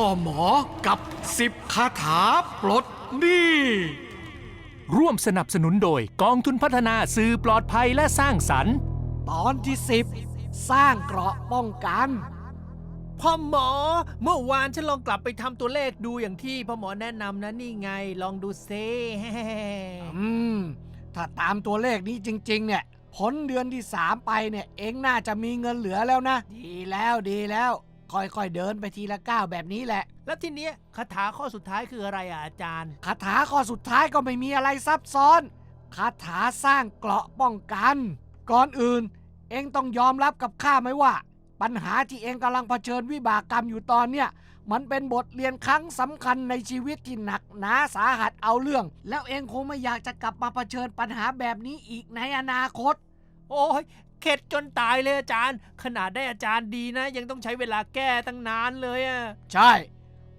พ่อหมอกับสิบคาถาปลดหนี้ร่วมสนับสนุนโดยกองทุนพัฒนาสื่อปลอดภัยและสร้างสรรค์ ตอนที่สิบสร้างเกราะป้องกัน พ่อหมอ เมื่อวานฉันลองกลับไปทำตัวเลขดูอย่างที่พ่อหมอแนะนำนะนี่ไง ลองดูเซ อืม ถ้าตามตัวเลขนี้จริง ๆ เนี่ยพ้นเดือนที่สามไปเนี่ย เองน่าจะมีเงินเหลือแล้วนะ ดีแล้วดีแล้ว ค่อยๆเดินไปทีละก้าวแบบนี้แหละ แล้วทีเนี้ยคาถาข้อสุดท้ายคืออะไรอะอาจารย์ คาถาข้อสุดท้ายก็ไม่มีอะไรซับซ้อน คาถาสร้างเกราะป้องกัน ก่อนอื่น เองต้องยอมรับกับข้าไหมว่า ปัญหาที่เองกำลังเผชิญวิบากกรรมอยู่ตอนเนี้ยมันเป็นบทเรียนครั้งสำคัญในชีวิตที่หนักหนาสาหัสเอาเรื่อง แล้วเองคงไม่อยากจะกลับมาเผชิญปัญหาแบบนี้อีกในอนาคต โอ้ย เข็ดจนตายเลยอาจารย์ ขนาดได้อาจารย์ดีนะ ยังต้องใช้เวลาแก้ตั้งนานเลยอะใช่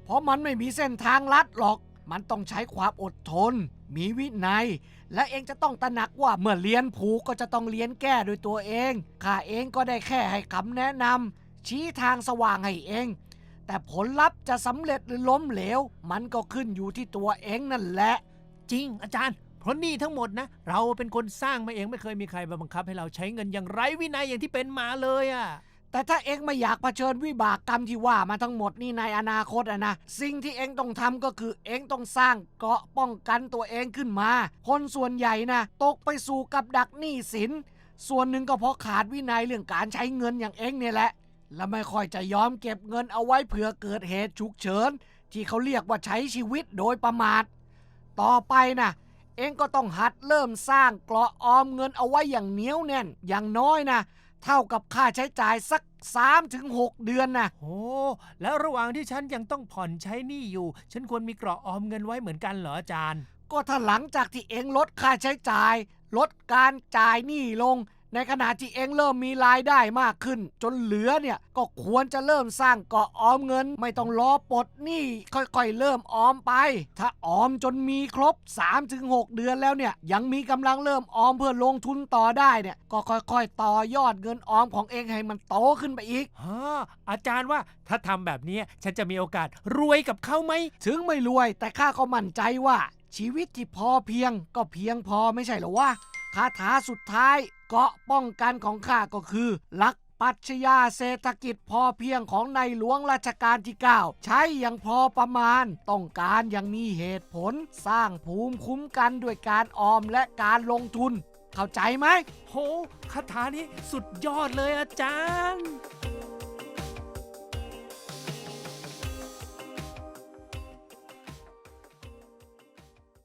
เพราะมันไม่มีเส้นทางลัดหรอก มันต้องใช้ความอดทน มีวินัย และเองจะต้องตระหนักว่าเมื่อเรียนผูกก็จะต้องเรียนแก้โดยตัวเอง ข้าเองก็ได้แค่ให้คำแนะนำชี้ทางสว่างให้เอง แต่ผลลัพธ์จะสำเร็จหรือล้มเหลว มันก็ขึ้นอยู่ที่ตัวเองนั่นแหละ จริงอาจารย์ เพราะนี่ทั้งหมดนะ เราเป็นคนสร้างมาเองไม่เคยมีใครมาบังคับให้เราใช้เงินอย่างไร้วินัยอย่างที่เป็นมาเลยอะแต่ถ้าเองไม่อยากเผชิญวิบากกรรมที่ว่ามาทั้งหมดนี่ในอนาคตอะนะ สิ่งที่เองต้องทำก็คือเองต้องสร้างเกาะป้องกันตัวเองขึ้นมา คนส่วนใหญ่นะ ตกไปสู่กับดักหนี้สิน ส่วนหนึ่งก็เพราะขาดวินัยเรื่องการใช้เงินอย่างเองเนี่ยแหละ และไม่ค่อยจะยอมเก็บเงินเอาไว้เผื่อเกิดเหตุฉุกเฉินที่เขาเรียกว่าใช้ชีวิตโดยประมาท ต่อไปนะ เองก็ต้องหัดเริ่มสร้างเกราะออมเงินเอาไว้อย่างเหนียวแน่น อย่างน้อยนะเท่ากับค่าใช้จ่ายสัก 3-6 เดือนนะโอ้แล้วระหว่างที่ฉันยังต้องผ่อนใช้หนี้อยู่ ฉันควรมีเกราะออมเงินไว้เหมือนกันเหรออาจารย์ ก็ถ้าหลังจากที่เองลดค่าใช้จ่าย ลดการจ่ายหนี้ลง ในขณะที่เองเริ่มมีรายได้มากขึ้น จนเหลือเนี่ยก็ควรจะเริ่มสร้างเกาะออมเงิน ไม่ต้องรอปลดหนี้ค่อยๆ เริ่มออมไป ถ้าออมจนมีครบ 3-6 เดือนแล้วเนี่ยยังมีกำลังเริ่มออมเพื่อลงทุนต่อได้เนี่ยก็ค่อยๆ ต่อยอดเงินออมของเองให้มันโตขึ้นไปอีกฮะอาจารย์ว่าถ้าทำแบบนี้ฉันจะมีโอกาสรวยกับเขาไหมถึงไม่รวย แต่ข้าก็มั่นใจว่าชีวิตที่พอเพียงก็เพียงพอไม่ใช่เหรอวะคาถาสุดท้าย เกาะป้องกันของข้าก็คือหลักปรัชญาเศรษฐกิจพอเพียงของในหลวงรัชกาลที่ 9 ใช้อย่างพอประมาณ ต้องการอย่างมีเหตุผล สร้างภูมิคุ้มกันด้วยการออมและการลงทุน เข้าใจไหม โหคาถานี้สุดยอดเลยอาจารย์